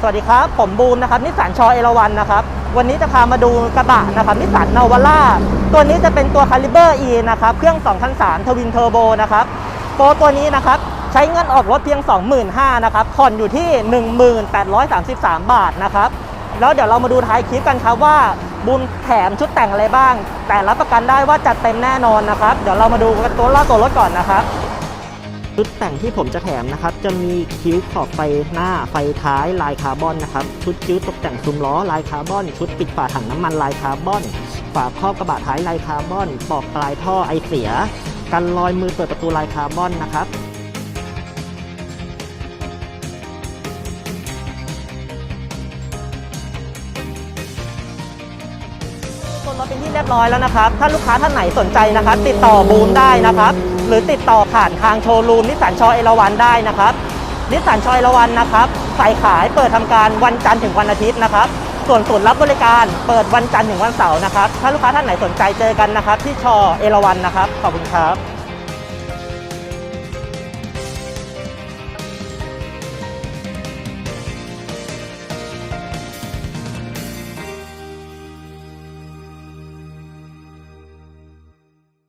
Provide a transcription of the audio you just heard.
สวัสดีครับ ผมบูมนะครับนิสสันชอเอราวันนะครับ วันนี้จะพามาดูกระบะนะครับนิสสันนาวาร่าตัวนี้จะเป็นตัวคาลิเบอร์ E นะครับ เครื่อง2003ทวินเทอร์โบนะครับโปรตัวนี้นะครับ ใช้เงินออกรถเพียง 25,000นะครับผ่อนอยู่ที่ 1833 บาทนะครับ แล้วเดี๋ยวเรามาดูท้ายคลิปกันครับว่าบูมแถมชุดแต่งอะไรบ้าง แต่รับประกันได้ว่าจัดเต็มแน่นอนนะครับ เดี๋ยวเรามาดูกันตัวล่าตัวรถก่อนนะครับ ชุดแต่งที่ผมจะแถมนะครับ จะมีคิ้วขอบไฟหน้าไฟท้ายลายคาร์บอนนะครับ ชุดคิ้วตกแต่งซุ้มล้อลายคาร์บอน ชุดปิดฝาถังน้ำมันลายคาร์บอน ฝาครอบกระบะท้ายลายคาร์บอน ปอกปลายท่อไอเสีย กันรอยมือเปิดประตูลายคาร์บอนนะครับ ส่วนรถเป็นที่เรียบร้อยแล้วนะครับ ถ้าลูกค้าท่านไหนสนใจนะครับ ติดต่อบูมได้นะครับ หรือติดต่อผ่านทางโชว์รูมนิสสันชอเอราวันได้นะครับ นิสสันชอเอราวันนะครับสายขายเปิดทำการวันจันทร์ถึงวันอาทิตย์นะครับ ส่วนศูนย์รับบริการเปิดวันจันทร์ถึงวันเสาร์นะครับ ถ้าลูกค้าท่านไหนสนใจเจอกันนะครับ ที่ชอเอราวันนะครับ ขอบคุณครับ